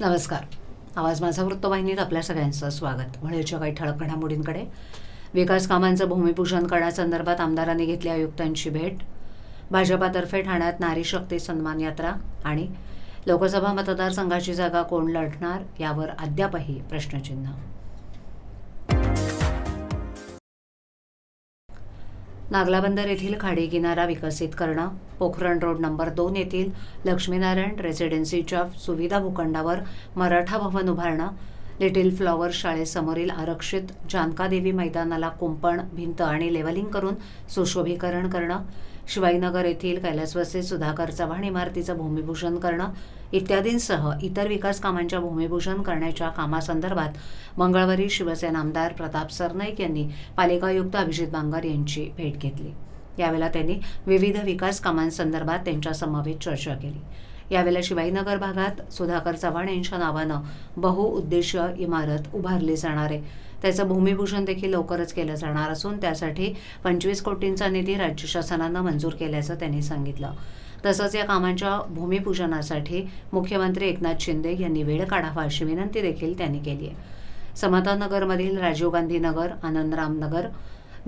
नमस्कार. आवाज माझा वृत्तवाहिनीत आपल्या सगळ्यांचं स्वागत. वेळेच्या काही ठळक घडामोडींकडे. विकास कामांचं भूमिपूजन करण्यासंदर्भात आमदारांनी घेतली आयुक्तांची भेट. भाजपातर्फे ठाण्यात नारी शक्ती सन्मान यात्रा आणि लोकसभा मतदारसंघाची जागा कोण लढणार यावर अद्यापही प्रश्नचिन्ह. नागलाबंदर येथील खाडी किनारा विकसित करणं पोखरण रोड नंबर दोन येथील लक्ष्मीनारायण रेसिडेन्सीच्या सुविधा भूखंडावर मराठा भवन उभारणं लिटिल फ्लॉवर शाळेसमोरील आरक्षित जानकादेवी मैदानाला कुंपण भिंत आणि लेवलिंग करून सुशोभीकरण करणं शिवाईनगर येथील कैलासवासी सुधाकर चव्हाण इमारतीचं भूमिभूषण करणं इत्यादींसह इतर विकास कामांच्या भूमिभूषण करण्याच्या कामासंदर्भात मंगळवारी शिवसेना आमदार प्रताप सरनाईक यांनी पालिका आयुक्त अभिजित बांगर यांची भेट घेतली. यावेळेला त्यांनी विविध विकास कामांसंदर्भात त्यांच्यासमवेत चर्चा केली. यावेळेला शिवाईनगर भागात सुधाकर चव्हाण यांच्या नावानं बहुउद्देशीय इमारत उभारली जाणार आहे. त्याचं भूमिभूषण देखील लवकरच केलं जाणार असून त्यासाठी पंचवीस कोटींचा निधी राज्य शासनानं मंजूर केल्याचं त्यांनी सांगितलं. तसंच या कामांच्या भूमिपूजनासाठी मुख्यमंत्री एकनाथ शिंदे यांनी वेळ काढावा अशी विनंती देखील त्यांनी केली आहे. समतानगरमधील राजीव गांधी नगर आनंदराम नगर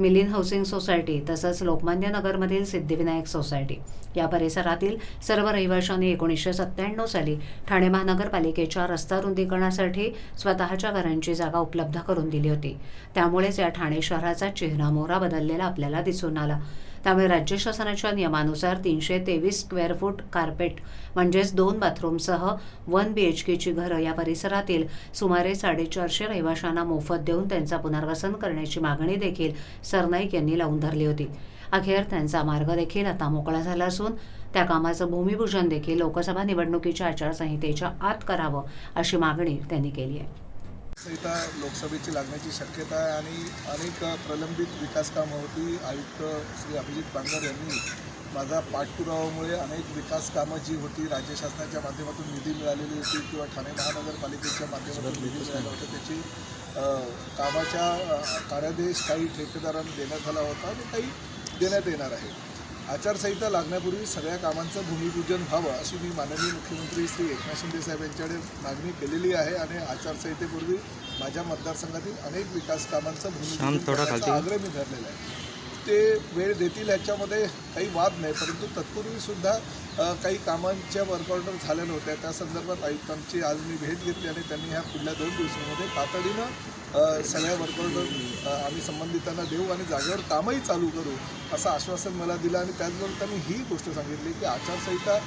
मिलिंद हाऊसिंग सोसायटी तसंच लोकमान्य नगरमधील सिद्धिविनायक सोसायटी या परिसरातील सर्व रहिवाशांनी एकोणीसशे सत्त्याण्णव साली ठाणे महानगरपालिकेच्या रस्ता रुंदीकरणासाठी स्वतःच्या घरांची जागा उपलब्ध करून दिली होती. त्यामुळेच या ठाणे शहराचा चेहरा मोहरा बदललेला आपल्याला दिसून आला. त्यामुळे राज्य शासनाच्या नियमानुसार तीनशे तेवीस स्क्वेअर फूट कार्पेट म्हणजेच दोन बाथरूमसह वन बी एच केची घरं या परिसरातील सुमारे साडेचारशे रहिवाशांना मोफत देऊन त्यांचा पुनर्वसन करण्याची मागणी देखील सरनाईक यांनी लावून धरली होती. अखेर त्यांचा मार्ग देखील आता मोकळा झाला असून त्या कामाचं भूमिपूजन देखील लोकसभा निवडणुकीच्या आचारसंहितेच्या आत करावं अशी मागणी त्यांनी केली आहे. संहिता लोकसभेची लागण्याची शक्यता आहे आणि अनेक प्रलंबित विकास कामं होती आयुक्त श्री अभिजित बांगर यांनी माझा पाठपुरावामुळे अनेक विकास कामं जी होती राज्य शासनाच्या माध्यमातून निधी मिळालेली होती किंवा ठाणे महानगरपालिकेच्या माध्यमातून निधी मिळाला होता त्याची कामाच्या कार्यादेश काही ठेकेदारांना देण्यात आला होता आणि काही देण्यात येणार आहे. आचारसंहिता लागण्यापूर्वी सगळ्या कामांचं भूमिपूजन व्हावं अशी मी माननीय मुख्यमंत्री श्री एकनाथ शिंदे साहेब यांच्याकडे मागणी केलेली आहे आणि आचारसंहितेपूर्वी माझ्या मतदारसंघातील अनेक विकास कामांचं भूमिपूजन आग्रह मी धरलेला आहे. ते वेळ देतील ह्याच्यामध्ये काही वाद नाही परंतु तत्पूर्वीसुद्धा काही कामांच्या वर्कआउटर झाल्या नव्हत्या. त्या संदर्भात आयुक्तांची आज मी भेट घेतली आणि त्यांनी ह्या पुढल्या दोन दिवसांमध्ये तातडीनं सगळ्या वर्कआउटर आम्ही संबंधितांना देऊ आणि जागेवर कामही चालू करू असं आश्वासन मला दिलं. आणि त्याचबरोबर त्यांनी ही गोष्ट सांगितली की आचारसंहिता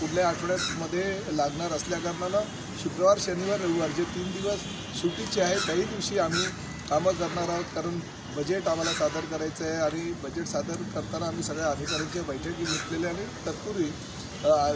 पुढल्या आठवड्यामध्ये लागणार असल्याकारणानं शुक्रवार शनिवार रविवार जे तीन दिवस सुट्टीचे आहे त्याही दिवशी आम्ही कामं करणार आहोत. कारण बजेट आम्हाला सादर करायचं आहे आणि बजेट सादर करताना आम्ही सगळ्या अधिकाऱ्यांची बैठकी घेतलेल्या आणि तत्पूर्वी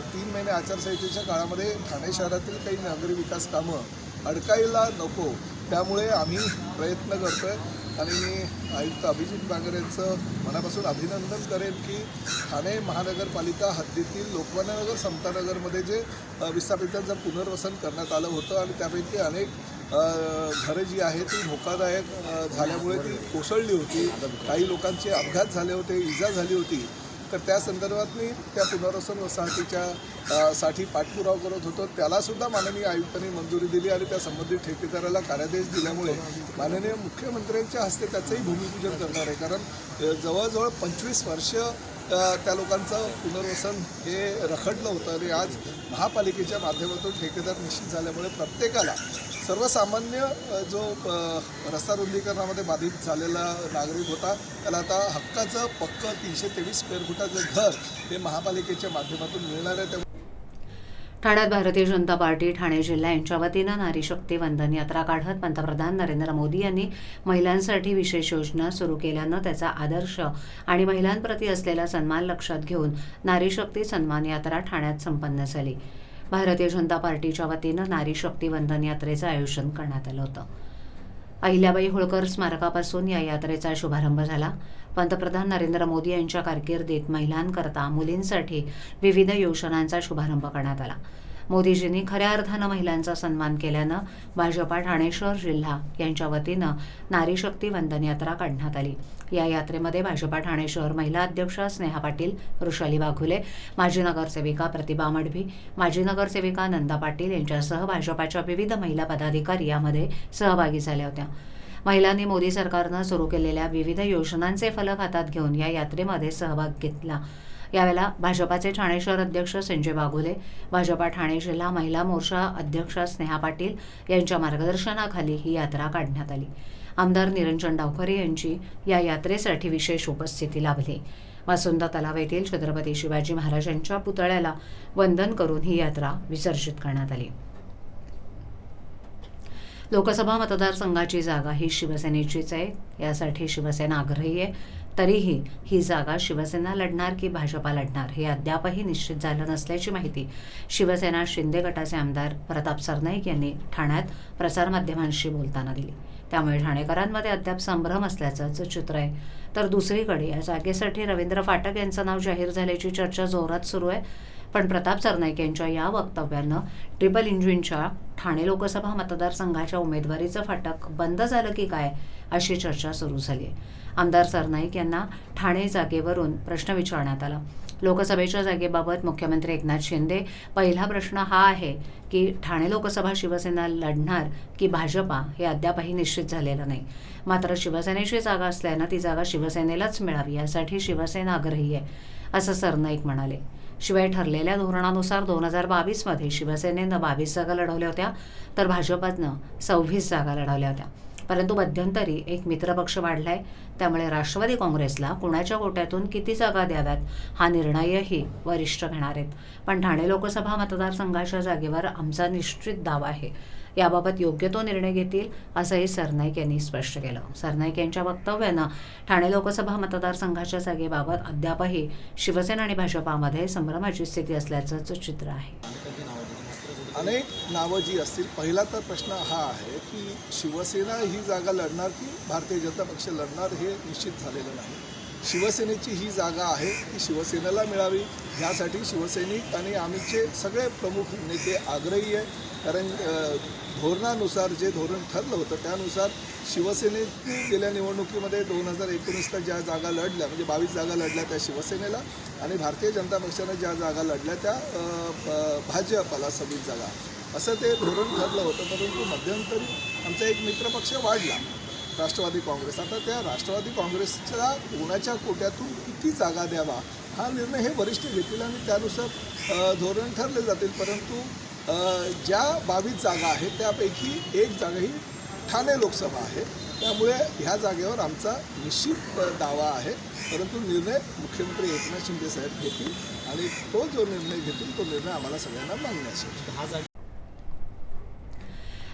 तीन महिने आचारसंहितेच्या काळामध्ये ठाणे शहरातील काही नागरी विकास कामं अडकायला नको त्यामुळे आम्ही प्रयत्न करतो आहे आणि मी आयुक्त अभिजित बांगर यांचं मनापासून अभिनंदन करेन की ठाणे महानगरपालिका हद्दीतील लोकमान्यनगर समतानगरमध्ये जे विस्थापितांचं पुनर्वसन करण्यात आलं होतं आणि त्यापैकी अनेक घरं जी आहेत ती धोकादायक झाल्यामुळे ती कोसळली होती. काही लोकांचे अपघात झाले होते इजा झाली होती. तर त्या संदर्भात मी त्या पुनर्वसन वसाहतीच्या साठी पाठपुरावा करत होतो. त्यालासुद्धा माननीय आयुक्तांनी मंजुरी दिली आणि त्या संबंधित ठेकेदाराला कार्यादेश दिल्यामुळे माननीय मुख्यमंत्र्यांच्या हस्ते त्याचंही भूमिपूजन करणार आहे. कारण जवळजवळ पंचवीस वर्ष त्या लोकांचं पुनर्वसन हे रखडलं होतं आणि आज महापालिकेच्या माध्यमातून ठेकेदार निश्चित झाल्यामुळे प्रत्येकाला सर्वसामान्य जो रस्ता रुंदीकरणामध्ये बाधित झालेला नागरिक होता त्याला आता हक्काचं पक्क तीनशे तेवीस स्क्वेअर फुटाचं घर हे महापालिकेच्या माध्यमातून मिळणार आहे. ठाण्यात भारतीय जनता पार्टी ठाणे जिल्हा यांच्या वतीनं नारी शक्ती वंदन यात्रा काढत पंतप्रधान नरेंद्र मोदी यांनी महिलांसाठी विशेष योजना सुरू केल्यानं त्याचा आदर्श आणि महिलांप्रती असलेला सन्मान लक्षात घेऊन नारी शक्ती सन्मान यात्रा ठाण्यात संपन्न झाली. भारतीय जनता पार्टीच्या वतीनं नारी शक्ती वंदन यात्रेचं आयोजन करण्यात आलं होतं. अहिल्याबाई होळकर स्मारकापासून या यात्रेचा शुभारंभ झाला. पंतप्रधान नरेंद्र मोदी यांच्या कारकिर्दीत महिलांकरता मुलींसाठी विविध योजनांचा शुभारंभ करण्यात आला. मोदीजींनी खऱ्या अर्थानं महिलांचा सन्मान केल्यानं भाजपा ठाणेश्वर जिल्हा यांच्या वतीनं नारी शक्ती वंदन यात्रा काढण्यात आली. या यात्रेमध्ये भाजपा ठाणे शहर महिला अध्यक्ष स्नेहा पाटील वृषाली वाघुले माजी नगरसेविका प्रतिभा मडभी माजी नगरसेविका नंदा पाटील यांच्यासह भाजपाच्या विविध महिला पदाधिकारी यामध्ये सहभागी झाल्या होत्या. महिलांनी मोदी सरकारनं सुरू केलेल्या विविध योजनांचे फलक हातात घेऊन या यात्रेमध्ये सहभाग घेतला. यावेळेला भाजपाचे ठाणे शहर अध्यक्ष संजय बागुले भाजपा ठाणे जिल्हा महिला मोर्चा अध्यक्ष स्नेहा पाटील यांच्या मार्गदर्शनाखाली ही यात्रा काढण्यात आली. आमदार निरंजन डावखरे यांची या यात्रेसाठी विशेष उपस्थिती लाभली. वासुंदा तलाव येथील छत्रपती शिवाजी महाराजांच्या पुतळ्याला वंदन करून ही यात्रा विसर्जित करण्यात आली. लोकसभा मतदारसंघाची जागा ही शिवसेनेचीच आहे. यासाठी शिवसेना आग्रही आहे. तरीही ही जागा शिवसेना लढणार की भाजपा लढणार हे अद्यापही निश्चित झालं नसल्याची माहिती शिवसेना शिंदे गटाचे आमदार प्रताप सरनाईक यांनी ठाण्यात प्रसारमाध्यमांशी बोलताना दिली. त्यामुळे ठाणेकरांमध्ये अद्याप संभ्रम असल्याचं चित्र आहे. तर दुसरीकडे या जागेसाठी रवींद्र फाटक यांचं नाव जाहीर झाल्याची चर्चा जोरात सुरू आहे. पण प्रताप सरनाईक यांच्या या वक्तव्यानं ट्रिपल इंजिनच्या ठाणे लोकसभा मतदारसंघाच्या उमेदवारीचं फाटक बंद झालं की काय अशी चर्चा सुरू झाली आहे आमदार सरनाईक यांना ठाणे जागेवरून प्रश्न विचारण्यात आला. लोकसभेच्या जागेबाबत मुख्यमंत्री एकनाथ शिंदे पहिला प्रश्न हा आहे की ठाणे लोकसभा शिवसेना लढणार की भाजपा हे अद्यापही निश्चित झालेलं नाही. मात्र शिवसेनेची जागा असल्यानं ती जागा शिवसेनेलाच मिळावी यासाठी शिवसेना आग्रही आहे असं सरनाईक म्हणाले. शिवाय ठरलेल्या धोरणानुसार दोन हजार बावीसमध्ये शिवसेनेनं बावीस जागा लढवल्या होत्या तर भाजपनं सव्वीस जागा लढवल्या होत्या. परंतु मध्यंतरी एक मित्रपक्ष वाढलाय त्यामुळे राष्ट्रवादी काँग्रेसला कुणाच्या गोट्यातून किती जागा द्याव्यात हा निर्णयही वरिष्ठ घेणार आहेत. पण ठाणे लोकसभा मतदारसंघाच्या जागेवर आमचा निश्चित दावा आहे. याबाबत योग्य तो निर्णय घेतील असंही सरनाईक यांनी स्पष्ट केलं. सरनाईक यांच्या वक्तव्यानं ठाणे लोकसभा मतदारसंघाच्या जागेबाबत अद्यापही शिवसेना आणि भाजपामध्ये संभ्रमाची स्थिती असल्याचं चित्र आहे. अनेक नावं जी असतील पहिला तर प्रश्न हा आहे की शिवसेना ही जागा लढणार की भारतीय जनता पक्ष लढणार हे निश्चित झालेलं नाही. शिवसेनेची ही जागा आहे ती शिवसेनेला मिळावी. ह्यासाठी शिवसैनिक आणि आम्हीचे सगळे प्रमुख नेते आग्रही आहे कारण धोरणानुसार जे धोरण ठरलं होतं त्यानुसार शिवसेनेने गेल्या निवडणुकीमध्ये दोन हजार एकोणीसला ज्या जागा लढल्या म्हणजे बावीस जागा लढल्या त्या शिवसेनेला आणि भारतीय जनता पक्षानं ज्या जागा लढल्या त्या भाजपाला भाजपला सव्वीस जागा. असं ते धोरण ठरलं होतं परंतु मध्यंतरी आमचा एक मित्रपक्ष वाढला. राष्ट्रवादी काँग्रेस. आता त्या राष्ट्रवादी काँग्रेसच्या कोणाच्या कोट्यातून किती जागा द्यावा हा निर्णय हे वरिष्ठ घेतील आणि त्यानुसार धोरण ठरले जातील. परंतु ज्या बावीस जागा आहेत त्यापैकी एक जागा ही ठाणे लोकसभा आहे. त्यामुळे ह्या जागेवर आमचा निश्चित दावा आहे. परंतु निर्णय मुख्यमंत्री एकनाथ शिंदे साहेब घेतील आणि तो जो निर्णय घेतील तो निर्णय आम्हाला सगळ्यांना मान्य असेल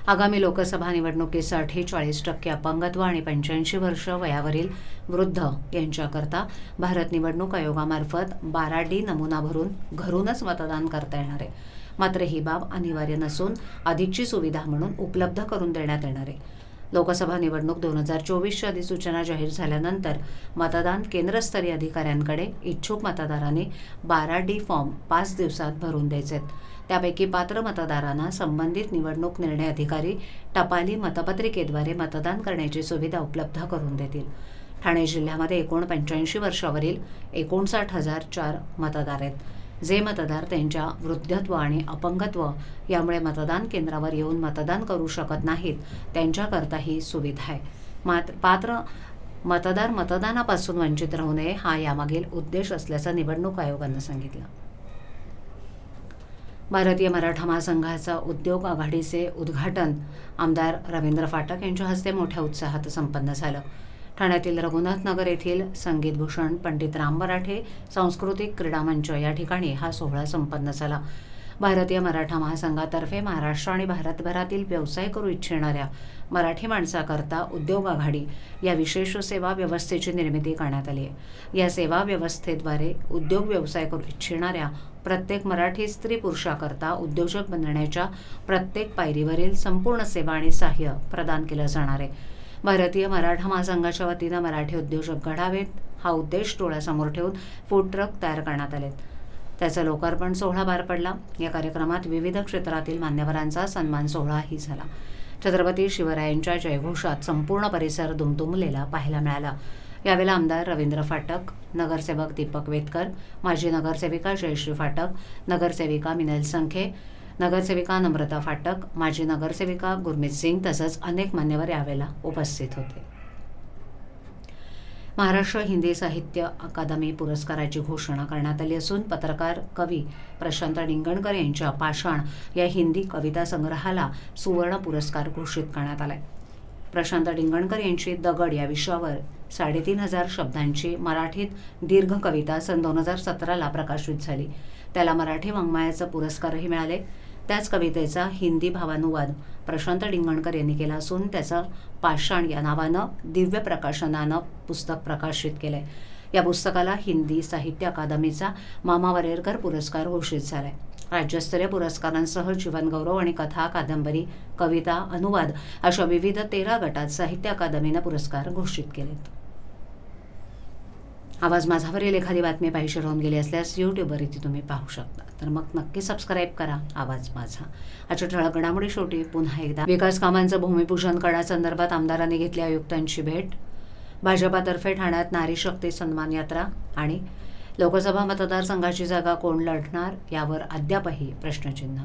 आगामी लोकसभा निवडणुकीसाठी चाळीस टक्के अपंगत्व आणि पंच्याऐंशी वर्ष वयावरील वृद्ध यांच्याकरता भारत निवडणूक आयोगामार्फत बारा डी नमुना भरून घरूनच मतदान करता येणार आहे. मात्र ही बाब अनिवार्य नसून अधिकची सुविधा म्हणून उपलब्ध करून देण्यात येणार आहे. लोकसभा निवडणूक दोन हजार चोवीसची अधिसूचना जाहीर झाल्यानंतर मतदान केंद्रस्तरीय अधिकाऱ्यांकडे इच्छुक मतदारांनी बारा डी फॉर्म पाच दिवसात भरून द्यायचे आहेत त्यापैकी पात्र मतदारांना संबंधित निवडणूक निर्णय अधिकारी टपाली मतपत्रिकेद्वारे मतदान करण्याची सुविधा उपलब्ध करून देतील. ठाणे जिल्ह्यामध्ये एकूण पंच्याऐंशी वर्षावरील एकोणसाठ हजार चार मतदार आहेत. जे मतदार त्यांच्या वृद्धत्व आणि अपंगत्व यामुळे मतदान केंद्रावर येऊन मतदान करू शकत नाहीत त्यांच्याकरता ही सुविधा आहे. मात्र पात्र मतदार मतदानापासून वंचित राहू नये हा यामागील उद्देश असल्याचं निवडणूक आयोगानं सांगितलं. भारतीय मराठा महासंघाचा उद्योग आघाडीचे उद्घाटन आमदार रवींद्र फाटक यांच्या हस्ते मोठ्या उत्साहात संपन्न झालं. ठाण्यातील रघुनाथ नगर येथील संगीतभूषण पंडित राम मराठे सांस्कृतिक क्रीडा मंच या ठिकाणी हा सोहळा संपन्न झाला. भारतीय मराठा महासंघातर्फे महाराष्ट्र आणि भारतभरातील व्यवसाय करू इच्छिणाऱ्या मराठी माणसाकरता उद्योग आघाडी या विशेष सेवा व्यवस्थेची निर्मिती करण्यात आली आहे. या सेवा व्यवस्थेद्वारे उद्योग व्यवसाय करू इच्छिणाऱ्या प्रत्येक मराठी स्त्री पुरुषाकरता उद्योजक बनण्याच्या प्रत्येक पायरीवरील संपूर्ण सेवा आणि सहाय्य प्रदान केलं जाणार आहे. भारतीय मराठा महासंघाच्या वतीनं मराठी उद्योजक घडावेत हा उद्देश डोळ्यासमोर ठेवून फूड ट्रक तयार करण्यात आलेत. त्याचा लोकार्पण सोहळा पार पडला. या कार्यक्रमात विविध क्षेत्रातील मान्यवरांचा सन्मान सोहळाही झाला. छत्रपती शिवरायांच्या जयघोषात संपूर्ण परिसर दुमदुमलेला पाहायला मिळाला. यावेळेला आमदार रवींद्र फाटक नगरसेवक दीपक वेतकर माजी नगरसेविका जयश्री फाटक नगरसेविका मिनल संखे नगरसेविका नम्रता फाटक माजी नगरसेविका गुरमीत सिंग तसंच अनेक मान्यवर यावेळेला उपस्थित होते. महाराष्ट्र हिंदी साहित्य अकादमी पुरस्काराची घोषणा करण्यात आली असून पत्रकार कवी प्रशांत निंगणकर यांच्या पाषाण या हिंदी कविता संग्रहाला सुवर्ण पुरस्कार घोषित करण्यात आला आहे प्रशांत डिंगणकर यांची दगड या विषयावर साडेतीन हजार शब्दांची मराठीत दीर्घ कविता सन दोन हजार सतराला प्रकाशित झाली. त्याला मराठी वाङ्मयाचं पुरस्कारही मिळाले. त्याच कवितेचा हिंदी भावानुवाद प्रशांत डिंगणकर यांनी केला असून त्याचं पाषाण या नावानं दिव्य प्रकाशनानं पुस्तक प्रकाशित केलं आहे या पुस्तकाला हिंदी साहित्य अकादमीचा मामा वरेरकर पुरस्कार घोषित झाला आहे राज्यस्तरीय पुरस्कारांसह जीवनगौरव आणि कथा कादंबरी कविता अनुवाद अशा विविध तेरा गटात साहित्य अकादमीनं पुरस्कार घोषित केलेत. आवाज माझावरील एखादी बातमी पाहिजे राहून गेली असल्यास यूट्यूबवर ती तुम्ही पाहू शकता. तर मग नक्की सबस्क्राईब करा आवाज माझा. आजच्या ठळक घडामोडी शेवटी पुन्हा एकदा. विकास कामांचं भूमिपूजन करण्यासंदर्भात आमदारांनी घेतली आयुक्तांची भेट. भाजपातर्फे ठाण्यात नारी शक्ती सन्मान यात्रा आणि लोकसभा मतदारसंघाची जागा कोण लढणार यावर अद्यापही प्रश्नचिन्ह.